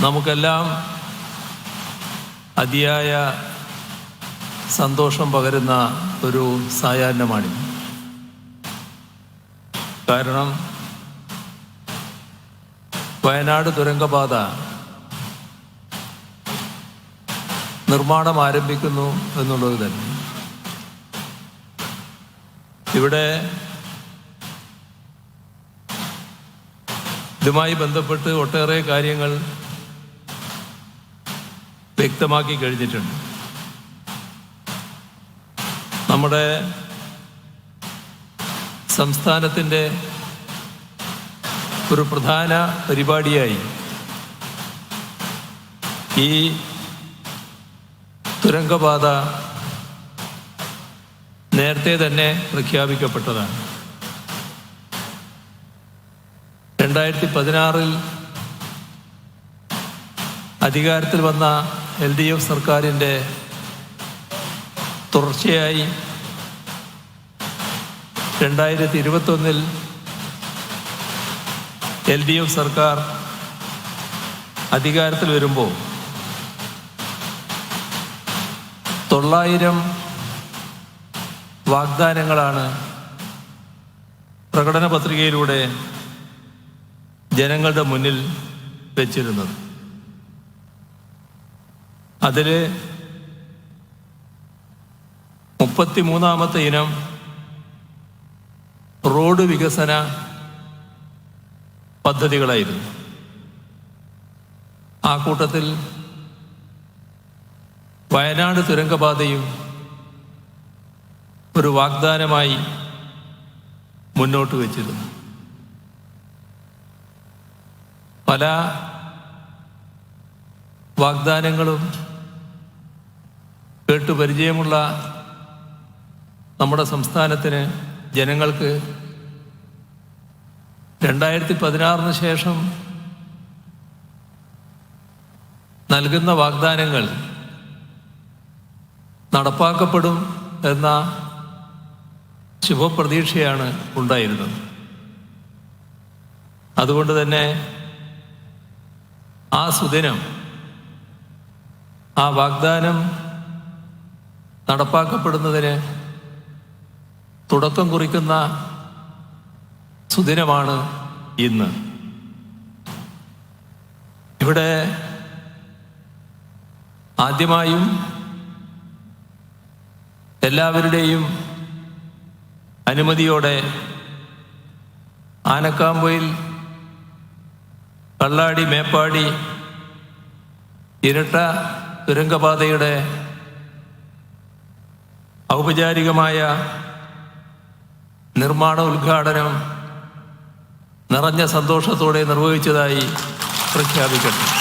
നമുക്കെല്ലാം അതിയായ സന്തോഷം പകരുന്ന ഒരു സായാഹ്നമാണിത്. കാരണം വയനാട് തുരങ്കപാത നിർമ്മാണം ആരംഭിക്കുന്നു എന്നുള്ളത് തന്നെ. ഇവിടെ ഇതുമായി ബന്ധപ്പെട്ട് ഒട്ടേറെ കാര്യങ്ങൾ വ്യക്തമാക്കി കഴിഞ്ഞിട്ടുണ്ട്. നമ്മുടെ സംസ്ഥാനത്തിന്റെ ഒരു പ്രധാന പരിപാടിയായി ഈ തുരങ്കപാത നേരത്തെ തന്നെ പ്രഖ്യാപിക്കപ്പെട്ടതാണ്. രണ്ടായിരത്തി പതിനാറിൽ അധികാരത്തിൽ വന്ന എൽ ഡി എഫ് സർക്കാരിന്റെ തുടർച്ചയായി രണ്ടായിരത്തി ഇരുപത്തൊന്നിൽ എൽ ഡി എഫ് സർക്കാർ അധികാരത്തിൽ വരുമ്പോൾ തൊള്ളായിരം വാഗ്ദാനങ്ങളാണ് പ്രകടന പത്രികയിലൂടെ ജനങ്ങളുടെ മുന്നിൽ വെച്ചിരുന്നത്. അതിൽ മുപ്പത്തിമൂന്നാമത്തെ ഇനം റോഡ് വികസന പദ്ധതികളായിരുന്നു. ആ കൂട്ടത്തിൽ വയനാട് തുരങ്കപാതയും ഒരു വാഗ്ദാനമായി മുന്നോട്ട് വച്ചിരുന്നു. പല വാഗ്ദാനങ്ങളും കേട്ടു പരിചയമുള്ള നമ്മുടെ സംസ്ഥാനത്തിന് ജനങ്ങൾക്ക് രണ്ടായിരത്തി പതിനാറിന് ശേഷം നൽകുന്ന വാഗ്ദാനങ്ങൾ നടപ്പാക്കപ്പെടും എന്ന ശുഭപ്രതീക്ഷയാണ് ഉണ്ടായിരുന്നത്. അതുകൊണ്ട് തന്നെ ആ സുദിനം ആ വാഗ്ദാനം നടപ്പാക്കപ്പെടുന്നതിന് തുടക്കം കുറിക്കുന്ന സുദിനമാണ് ഇന്ന്. ഇവിടെ ആദ്യമായും എല്ലാവരുടെയും അനുമതിയോടെ ആനക്കാമ്പൊയിൽ കള്ളാടി മേപ്പാടി ഇരട്ട തുരങ്കപാതയുടെ ഔപചാരികമായ നിർമ്മാണ ഉദ്ഘാടനം നിറഞ്ഞ സന്തോഷത്തോടെ നിർവഹിച്ചതായി പ്രഖ്യാപിക്കട്ടെ